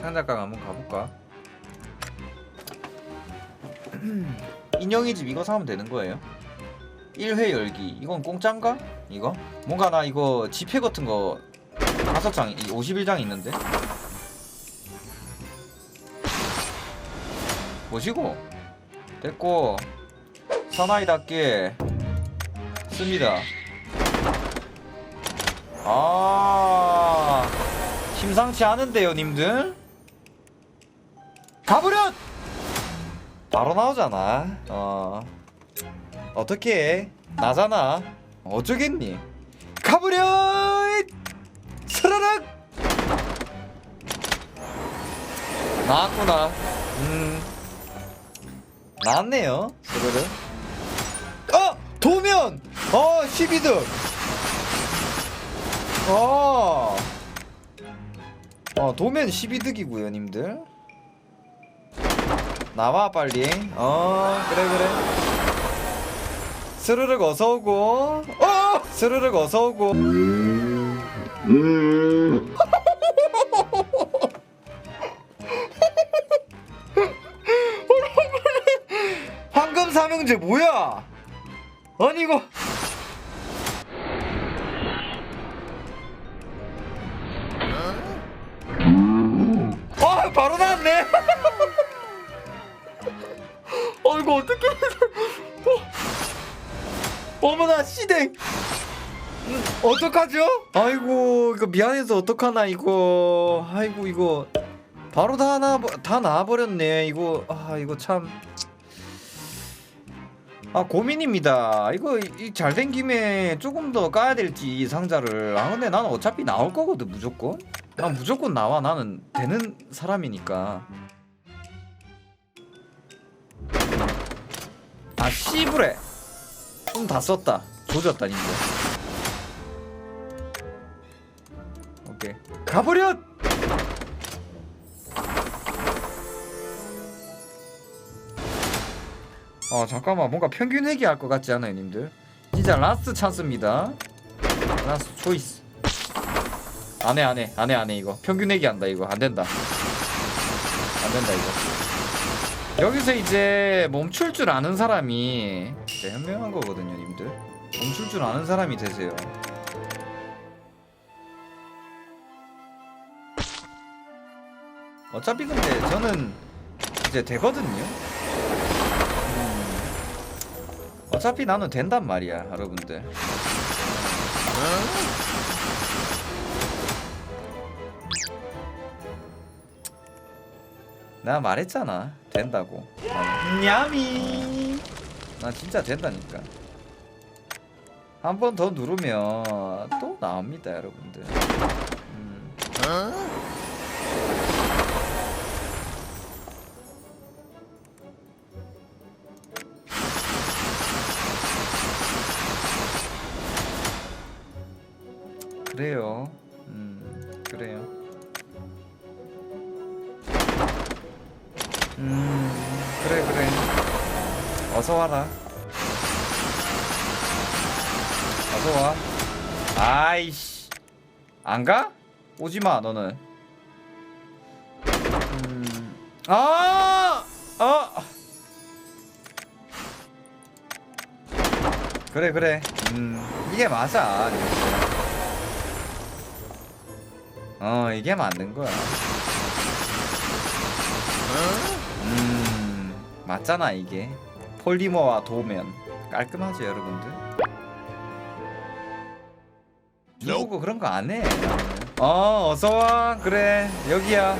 상자gang 한번 가볼까? 인형이 집 이거 사면 되는 거예요? 1회 열기 이건 공짜인가? 이거? 뭔가 나 이거 지폐 같은 거 다섯 장, 51장 있는데? 뭐시고? 됐고 사나이답게 씁니다 아 심상치 않은데요 님들 가버렸 바로 나오잖아. 어. 어떻게 해? 나잖아. 어쩌겠니? 가버렸 스르륵 나왔구나. 음. 나왔네요 스르륵 어! 도면! 어 12등 어. 어, 도면 12득이고요, 님들. 나와 빨리. 어, 그래 그래. 스르륵 어서 오고. 어! 스르륵 어서 오고. 황금 삼형제 뭐야? 아니 이거 아 바로 나왔네. 이거 어떻게? 어, 어머나 시댕. 음, 어떡하죠? 아이고 이거 미안해서 어떡하나 이거. 아이고 이거 바로 다 나, 다 나와버렸네. 이거 아 이거 참. 아 고민입니다. 이거 이 잘된 김에 조금 더 까야 될지 이 상자를. 아 근데 나는 어차피 나올 거거든 무조건. 난 무조건 나와 나는 되는 사람이니까. 아 씨부레. 좀 다 썼다. 조졌다 님들. 오케이. 가버렸. 어 잠깐만 뭔가 평균 회귀할 것 같지 않아요 님들 진짜 라스트 찬스입니다 라스트 초이스 안해 안해 안해 안해 이거 평균 회귀한다 이거 안된다 안된다 이거 여기서 이제 멈출 줄 아는 사람이 진짜 현명한 거거든요 님들. 멈출 줄 아는 사람이 되세요. 어차피 근데 저는 이제 되거든요. 어차피 나는 된단 말이야 여러분들. 내가 말했잖아 된다고 냠이 나 진짜 된다니까 한 번 더 누르면 또 나옵니다 여러분들 음. 그래요. 음, 그래요. 음, 그래, 그래. 어서 와라. 어서 와. 아이씨. 안 가? 오지 마, 너는. 음, 아! 아! 그래, 그래. 음, 이게 맞아. 어 이게 맞는 거야. 음 맞잖아 이게 폴리머와 도면 깔끔하죠 여러분들. 누구 그런 거 안 해. 어 어서 와 그래 여기야.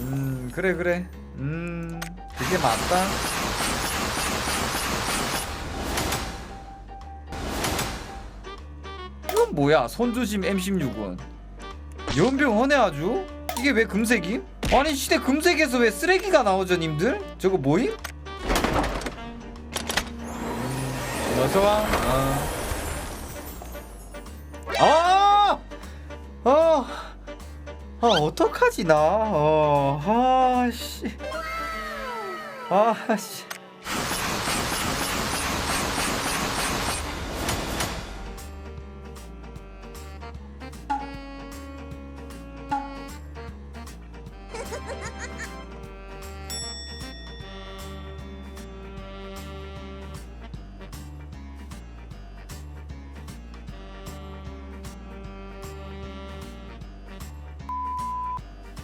음 그래 그래 음 그게 맞다. 이건 뭐야? 손조심 M16은 연병 허네 아주? 이게 왜 금색임? 아니 시대 금색에서 왜 쓰레기가 나오죠 님들? 저거 뭐임? 어서와 어. 아! 어! 아 어떡하지 나 어, 아씨 아씨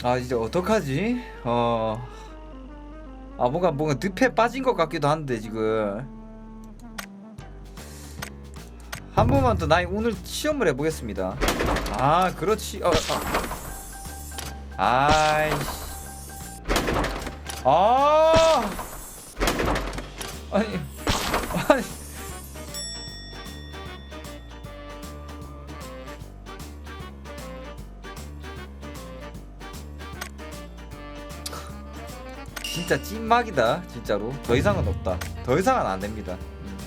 아 이제 어떡하지? 어. 아 뭔가 뭔가 늪에 빠진 것 같기도 한데 지금. 한 번만 더 나이 오늘 시험을 해보겠습니다. 아 그렇지. 어, 어. 아이씨. 아. 아니. 진짜 찐막이다 진짜로. 더 이상은 없다. 더 이상은 안 됩니다. 음.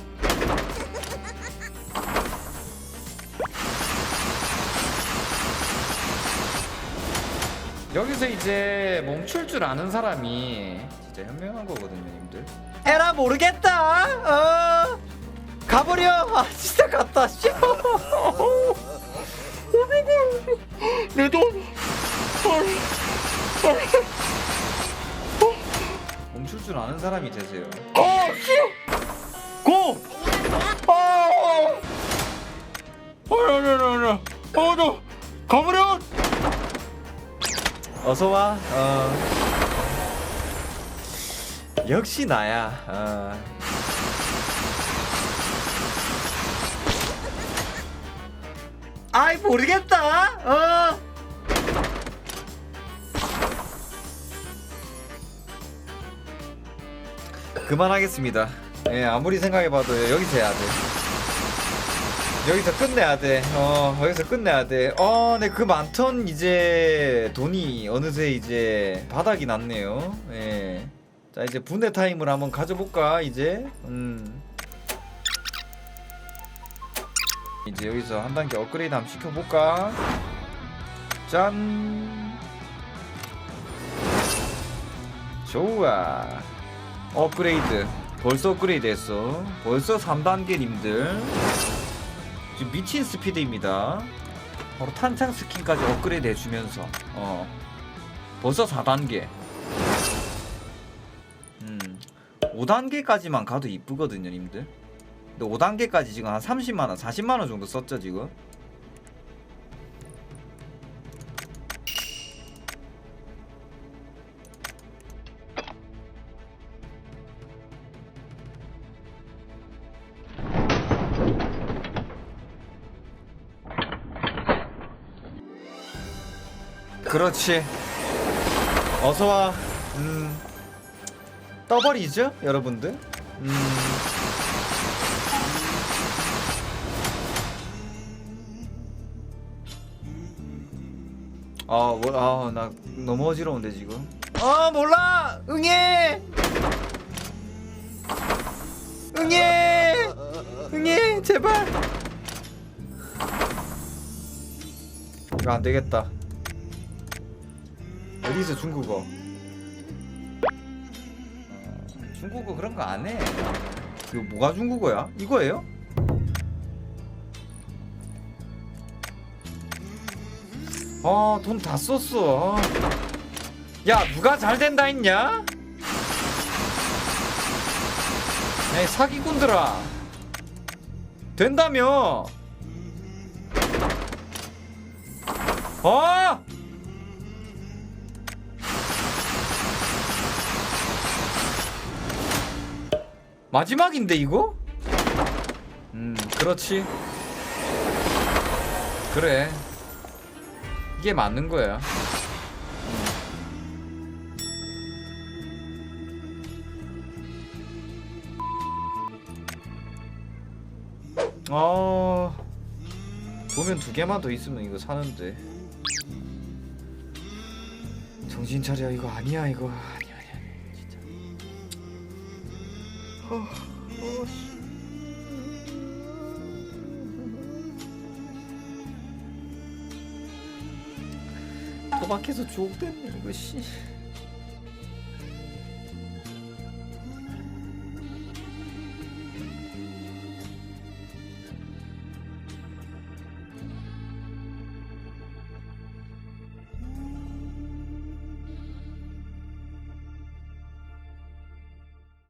여기서 이제 멈출 줄 아는 사람이 진짜 현명한 거거든요 님들. 에라 모르겠다! 어? 가버려! 아 진짜 갔다 씨 내돈 줄 아는 사람이 되세요. 어, 씨! 고! 아! 어, 나. 어, 너 가버려! 어서 와. 어. 역시 나야. 어. 아이 모르겠다. 어. 그만하겠습니다. 예, 아무리 생각해봐도 여기서 해야 돼. 여기서 끝내야 돼. 어, 여기서 끝내야 돼. 어, 네, 그 많던 이제 돈이 어느새 이제 바닥이 났네요. 예. 자, 이제 분해 타임을 한번 가져볼까, 이제. 음. 이제 여기서 한 단계 업그레이드 한번 시켜볼까? 짠! 좋아. 업그레이드. 벌써 업그레이드 했어. 벌써 3단계 님들. 지금 미친 스피드입니다. 바로 탄창 스킨까지 업그레이드 해주면서. 어. 벌써 4단계. 음. 5단계까지만 가도 이쁘거든요 님들. 근데 5단계까지 지금 한 30만원 40만원 정도 썼죠 지금 그렇지. 어서 와. 음. 떠버리죠, 여러분들. 음. 아, 뭐, 아, 나 너무 어지러운데 지금. 아, 몰라. 응애. 응애. 응애, 제발. 이거 안 되겠다. 어디서 중국어? 어, 중국어 그런 거 안 해. 이거 뭐가 중국어야? 이거예요? 아, 돈 다 썼어. 야, 누가 잘 된다 했냐? 에이, 사기꾼들아. 된다며. 어? 마지막인데 이거? 음 그렇지. 그래. 이게 맞는 거야. 아 보면 두 개만 더 있으면 이거 사는데. 정신 차려 이거 아니야 이거 도박해서 주옥됐네 이거 씨